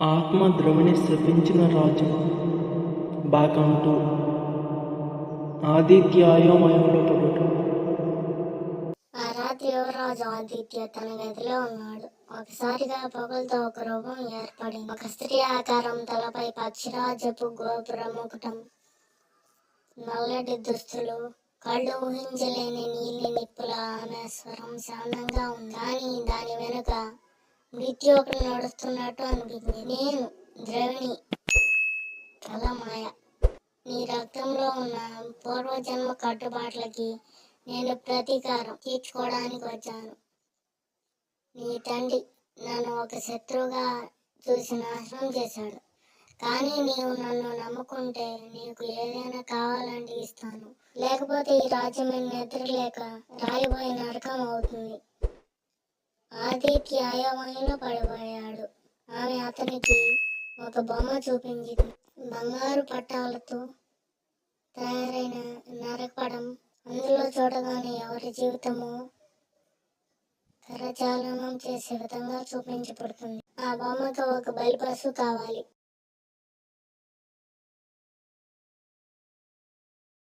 ఆత్మ ద్రవిని శపించిన రాజు. భాగం టూ ఆదిత్యాయోమయంలో పడుట. ఆ రాత్రి యువరాజు ఆదిత్య తన గదిలో ఉన్నాడు. ఒకసారిగా పొగలతో ఒక రూపం ఏర్పడింది. ఒక స్త్రీ ఆకారం తలపై పక్షిరాజపు గోపురం ముకుటం నల్లటి దుస్తులు కళ్ళు ఊహించలేని నీలి నిప్పుల ఆమె స్వరం శాంతంగా ఉంది. కానీ దాని వెనుక మృత్యు నడుస్తున్నట్టు అనిపించింది. నేను ద్రవిణి కల మాయ నీ రక్తంలో ఉన్న పూర్వజన్మ కట్టుబాట్లకి నేను ప్రతీకారం తీర్చుకోవడానికి వచ్చాను. నీ తండ్రి నన్ను ఒక శత్రువుగా చూసి నాశనం చేశాడు. కానీ నీవు నన్ను నమ్ముకుంటే నీకు ఏదైనా కావాలంటే ఇస్తాను. లేకపోతే ఈ రాజ్యం నిద్ర లేక రాయిపోయి నరకం అవుతుంది. ఆదిత్య అయోమయంలో పడిపోయాడు ఆమె అతనికి ఒక బొమ్మ చూపించింది. బంగారు పట్టాలతో తయారైన నరకపడం అందులో చూడగానే ఎవరి జీవితము కరచాలనం చేసే విధంగా చూపించబడుతుంది. ఆ బొమ్మకు ఒక బలి పశువు కావాలి.